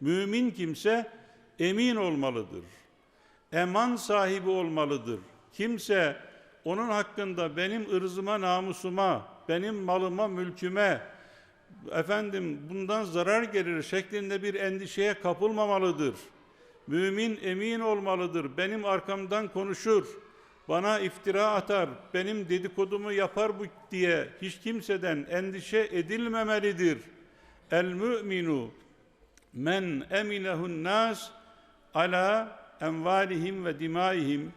Mümin kimse emin olmalıdır. Eman sahibi olmalıdır. Kimse onun hakkında benim ırzıma, namusuma, benim malıma, mülküme, efendim bundan zarar gelir şeklinde bir endişeye kapılmamalıdır. Mümin emin olmalıdır. Benim arkamdan konuşur. Bana iftira atar. Benim dedikodumu yapar bu diye hiç kimseden endişe edilmemelidir. El müminu men eminehun nas ala envalihim ve dimaihim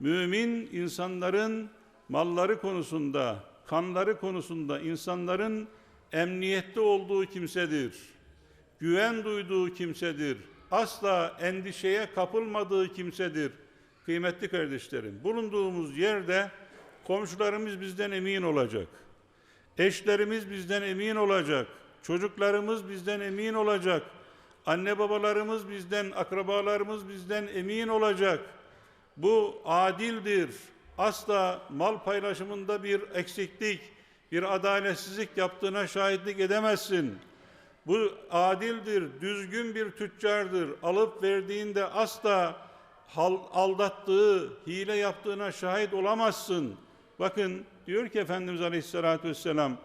mümin insanların malları konusunda, kanları konusunda insanların emniyette olduğu kimsedir. Güven duyduğu kimsedir. Asla endişeye kapılmadığı kimsedir. Kıymetli kardeşlerim, bulunduğumuz yerde komşularımız bizden emin olacak. Eşlerimiz bizden emin olacak. Çocuklarımız bizden emin olacak. Anne babalarımız bizden, akrabalarımız bizden emin olacak. Bu adildir. Asla mal paylaşımında bir eksiklik, bir adaletsizlik yaptığına şahitlik edemezsin. Bu adildir, düzgün bir tüccardır. Alıp verdiğinde asla aldattığı, hile yaptığına şahit olamazsın. Bakın diyor ki Efendimiz Aleyhisselatü Vesselam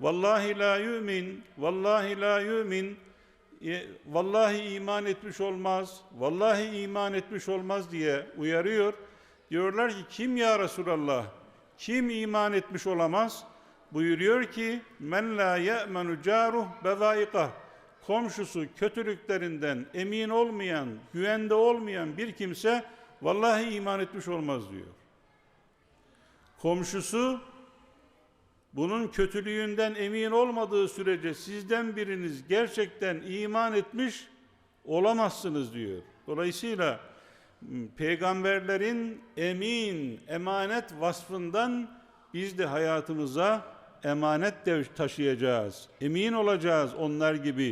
Vallahi la yu'min, vallahi la yu'min vallahi iman etmiş olmaz, vallahi iman etmiş olmaz diye uyarıyor. Diyorlar ki kim ya Resulallah? Kim iman etmiş olamaz? Buyuruyor ki men la ye'menu caruh bevaikah. Komşusu kötülüklerinden emin olmayan, güvende olmayan bir kimse vallahi iman etmiş olmaz diyor. Komşusu bunun kötülüğünden emin olmadığı sürece sizden biriniz gerçekten iman etmiş olamazsınız diyor. Dolayısıyla m, peygamberlerin emin, emanet vasfından biz de hayatımıza emanet de taşıyacağız. Emin olacağız onlar gibi.